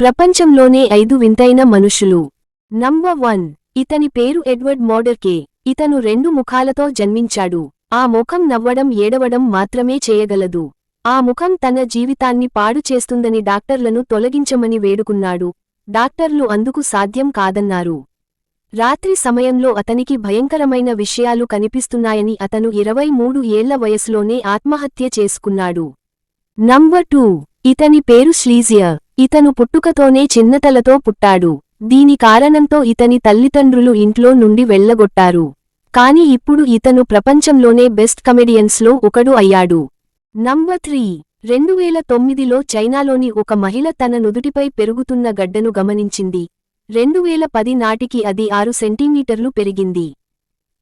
ప్రపంచంలోనే ఐదు వింతైన మనుషులు. Number one. ఇతని పేరు ఎడ్వర్డ్ మోడర్కే. ఇతను రెండు ముఖాలతో జన్మించాడు. ఆ ముఖం నవ్వడం ఏడవడం మాత్రమే చేయగలదు. ఆ ముఖం తన జీవితాన్ని పాడు చేస్తుందని డాక్టర్లను తొలగించమని వేడుకున్నాడు. డాక్టర్లు అందుకు సాధ్యం కాదన్నారు. రాత్రి సమయంలో అతనికి భయంకరమైన విషయాలు కనిపిస్తున్నాయని అతను ఇరవై మూడు ఏళ్ళ వయసులోనే ఆత్మహత్య చేసుకున్నాడు. Number two. ఇతని పేరు శ్లీజియర్ ఇతను పుట్టుకతోనే చిన్నతలతో పుట్టాడు. దీని కారణంతో ఇతని తల్లిదండ్రులు ఇంట్లో నుండి వెళ్ళగొట్టారు కాని ఇప్పుడు ఇతను ప్రపంచంలోనే బెస్ట్ కమెడియన్స్లో ఒకడు అయ్యాడు. Number three. రెండువేల తొమ్మిదిలో చైనాలోని ఒక మహిళ తన నుదుటిపై పెరుగుతున్న గడ్డను గమనించింది. రెండువేల పది నాటికి అది ఆరు సెంటీమీటర్లు పెరిగింది.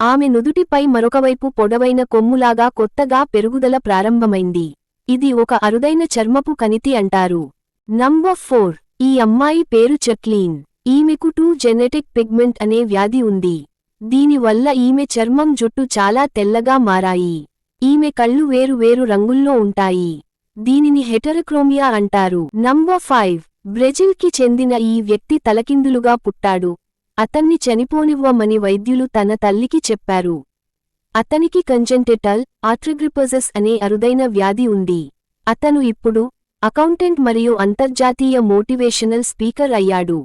ఆమె నుదుటిపై మరొకవైపు పొడవైన కొమ్ములాగా కొత్తగా పెరుగుదల ప్రారంభమైంది. ఇది ఒక అరుదైన చర్మపు కణితి అంటారు. నంబర్ ఫోర్ ఈ అమ్మాయి పేరు చక్లీన్ ఈమెకు టూ జెనెటిక్ పిగ్మెంట్ అనే వ్యాధి ఉంది. దీనివల్ల ఈమె చర్మం జుట్టు చాలా తెల్లగా మారాయి. ఈమె కళ్ళు వేరు వేరు రంగుల్లో ఉంటాయి. దీనిని హెటరక్రోమియా అంటారు. నంబర్ ఫైవ్ బ్రెజిల్కి చెందిన ఈ వ్యక్తి తలకిందులుగా పుట్టాడు. అతన్ని చనిపోనివ్వమని వైద్యులు తన తల్లికి చెప్పారు. అతనికి కంజెంటెటల్ ఆట్రిగ్రిపజస్ అనే అరుదైన వ్యాధి ఉంది. అతను ఇప్పుడు అకౌంటెంట్ మరియు అంతర్జాతీయ మోటివేషనల్ స్పీకర్ అయ్యాడు.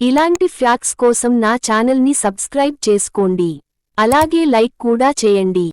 ఇలాంటి ఫ్యాక్స్ కోసం నా ఛానల్ని సబ్స్క్రైబ్ చేసుకోండి. అలాగే లైక్ కూడా చేయండి.